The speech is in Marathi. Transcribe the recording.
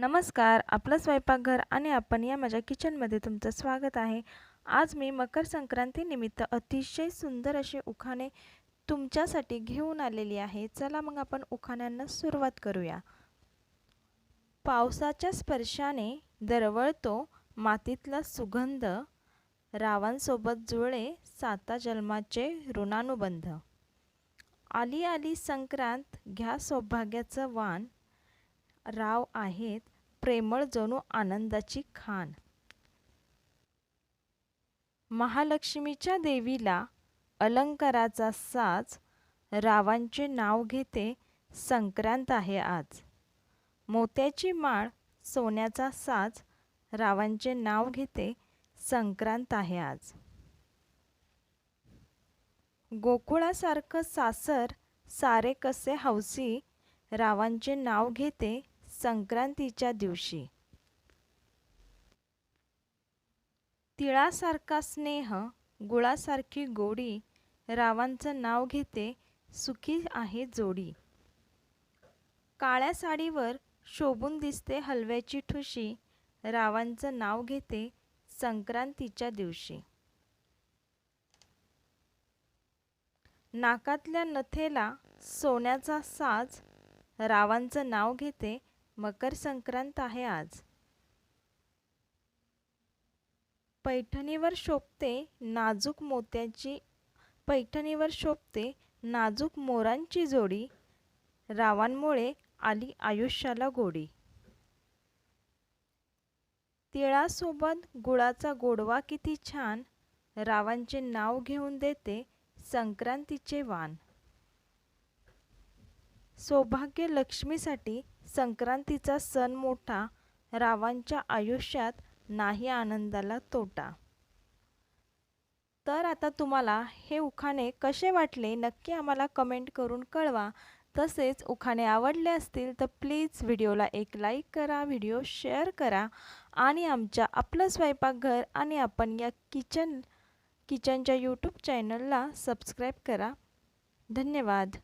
नमस्कार आपलं स्वयंपाकघर आणि आपण या माझ्या किचनमध्ये तुमचं स्वागत आहे. आज मी मकर संक्रांतीनिमित्त अतिशय सुंदर असे उखाणे तुमच्यासाठी घेऊन आलेली आहे. चला मग आपण उखाण्यांना सुरुवात करूया. पावसाच्या स्पर्शाने दरवळतो मातीतला सुगंध रावांसोबत जुळे साता जन्माचे ऋणानुबंध. आली आली संक्रांत घ्या सौभाग्याचं वाण राव आहेत प्रेमळ जणू आनंदाची खान. महालक्ष्मीच्या देवीला अलंकाराचा साज रावांचे नाव घेते संक्रांत आहे आज. मोत्याची माळ सोन्याचा साज रावांचे नाव घेते संक्रांत आहे आज. गोकुळासारखं सासर सारे कसे हौसी रावांचे नाव घेते संक्रांतीच्या दिवशी. तिळासारखा स्नेह गुळासारखी गोडी रावांचं नाव घेते सुखी आहे जोडी. काळ्या साडीवर शोभून दिसते हलव्याची ठुशी रावांचं नाव घेते संक्रांतीच्या दिवशी. नाकातल्या नथेला सोन्याचा साज रावांचं नाव घेते मकर संक्रांत आहे आज. पैठणीवर शोभते नाजूक मोत्याची पैठणीवर शोभते नाजूक मोरांची जोडी रावांमुळे आली आयुष्याला गोडी. तिळासोबत गुळाचा गोडवा किती छान रावांचे नाव घेऊन देते संक्रांतीचे वाण. सौभाग्य लक्ष्मीसाठी संक्रांतीचा सण मोठा रावांच्या आयुष्यात नाही आनंदाला तोटा. तर आता तुम्हाला हे उखाणे कसे वाटले नक्की आम्हाला कमेंट करून कळवा. तसेच उखाणे आवडले असतील तर प्लीज व्हिडिओला एक लाईक करा व्हिडिओ शेअर करा आणि आमच्या आपलं स्वयंपाकघर आणि आपण या किचन किचनच्या यूट्यूब चॅनलला सबस्क्राईब करा. धन्यवाद.